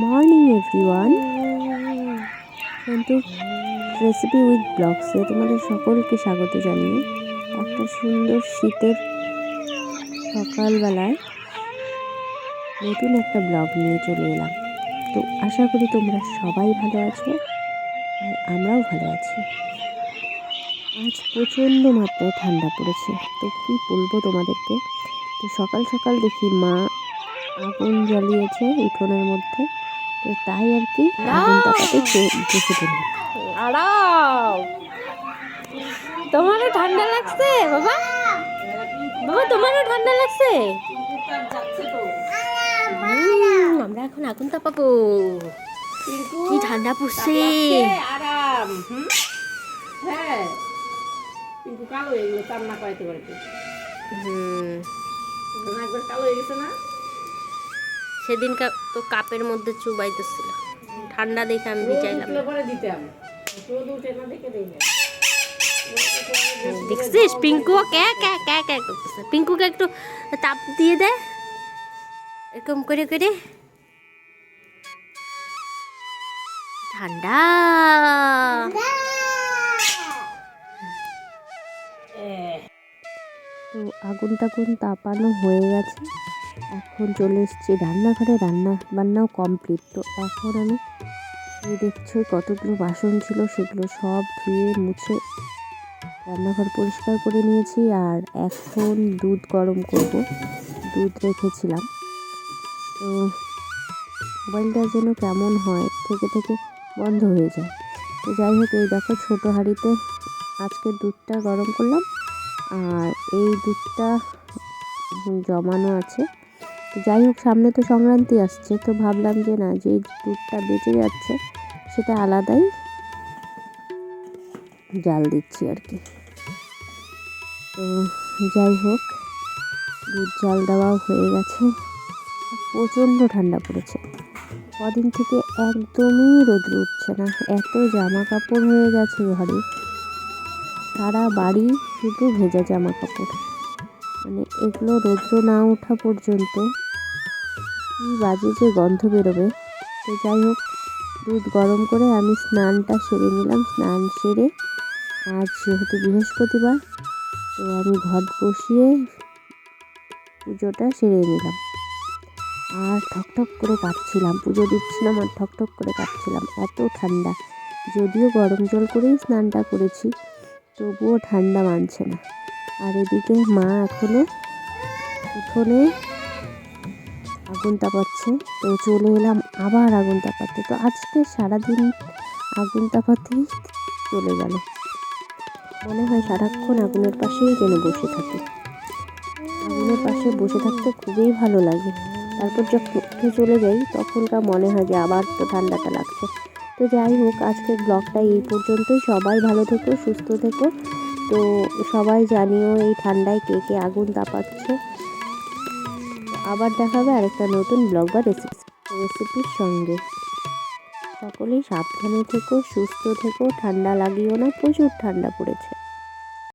Morning everyone কিন্তু recipe with ব্লগসে তোমাদের সকলকে স্বাগত জানিয়ে একটা সুন্দর শীতের সকালবেলায় নতুন একটা ব্লগ নিয়ে চলে এলাম। তো আশা করি তোমরা সবাই ভালো আছো আর আমরাও ভালো আছি। আজ প্রচণ্ড মাত্রায় ঠান্ডা পড়েছে। তো কী বলব তোমাদেরকে? তো সকাল সকাল দেখি মা আগুন জ্বালিয়েছে উঠোনের মধ্যে। তো তাই আর কি আগুন তাপাতে বসে পড়লাম তোমারও ঠান্ডা লাগছে বাবা? বাবা তোমারও ঠান্ডা লাগছে? আমরা এখন আগুন তাপাবো কি ঠান্ডা পড়ছে। আরাম হ্যাঁ। কিন্তু কালো হয়ে গেলো রান্না করাইতে পারবে। হুম। একবার কালো হয়ে গেছে না? সেদিন তো কাপের মধ্যে চুবাইতেছিল। ঠান্ডা দেখে আমি না দেখছিস? পিঙ্কু কে কে কে কে করতেছে। পিঙ্কুকে একটু তাপ দিয়ে দে। এরকম করে করে। ঠান্ডা। আগুন টাগুন তাপানো হয়ে গেছে। এখন চলে এসেছি রান্নাঘরে। রান্না বান্নাও কমপ্লিট তো এখন আমি দেখছ কতগুলো বাসন ছিল, সেগুলো সব ধুয়ে, মুছে রান্নাঘর পরিষ্কার করে নিয়েছি। আর এখন দুধ গরম করব। দুধ রেখেছিলাম। তো মোবাইলটা যেন কেমন হয়, থেকে থেকে বন্ধ হয়ে যায়। তো যাই হোক, এই দেখো ছোটো হাঁড়িতে আজকে দুধটা গরম করলাম। আর এই দুধটা জমানো আছে। তো যাই হোক, সামনে তো সংক্রান্তি আসছে, তো ভাবলাম যে না যে দুধটা বেঁচে যাচ্ছে, সেটা আলাদাই জাল দিচ্ছি আর কি। তো যাই হোক, দুধ জাল দেওয়াও হয়ে গেছে। প্রচণ্ড ঠান্ডা পড়েছে। কদিন থেকে একদমই রোদ্র উঠছে না, এত জামা কাপড় হয়ে গেছে ঘরে। সারা বাড়ি শুধু ভেজা জামা কাপড় মানে এগুলো রৌদ্র না ওঠা পর্যন্ত কী বাজে যে গন্ধ বেরোবে। তো যাই হোক, দুধ গরম করে আমি স্নানটা সেরে নিলাম। স্নান সেরে আজ যেহেতু বৃহস্পতিবার, তো আমি ঘট বসিয়ে পুজোটা সেরে নিলাম। আর ঠকঠক করে কাটছিলাম পুজো দিচ্ছিলাম আর ঠকঠক করে কাটছিলাম এত ঠান্ডা। যদিও গরম জল করেই স্নানটা করেছি, তবুও ঠান্ডা মানছে না। আর এদিকে মা এখনও উঠোনে আগুন তাপাচ্ছে। তো চলে এলাম আবার আগুন তাপাতে। তো আজকে সারাদিন আগুন তাপাতেই চলে গেল। মনে হয় সারাক্ষণ আগুনের পাশেই যেন বসে থাকি। আগুনের পাশে বসে থাকতে খুবই ভালো লাগে। তারপর যখন উঠে চলে যাই, তখনকার মনে হয় যে আবার তো ঠান্ডাটা লাগছে। তো যাই হোক, আজকের ব্লগটা এই পর্যন্তই। সবাই ভালো থেকো, সুস্থ থেকো। তো সবাই জানিও এই ঠান্ডায় কে কে আগুন তাপাচ্ছে আবার দেখাবে আরেকটা নতুন ব্লগ বা রেসিপি রেসিপির সঙ্গে। সকলেই সাবধানে থেকো, সুস্থ থেকো, ঠান্ডা লাগিও না, প্রচুর ঠান্ডা পড়েছে।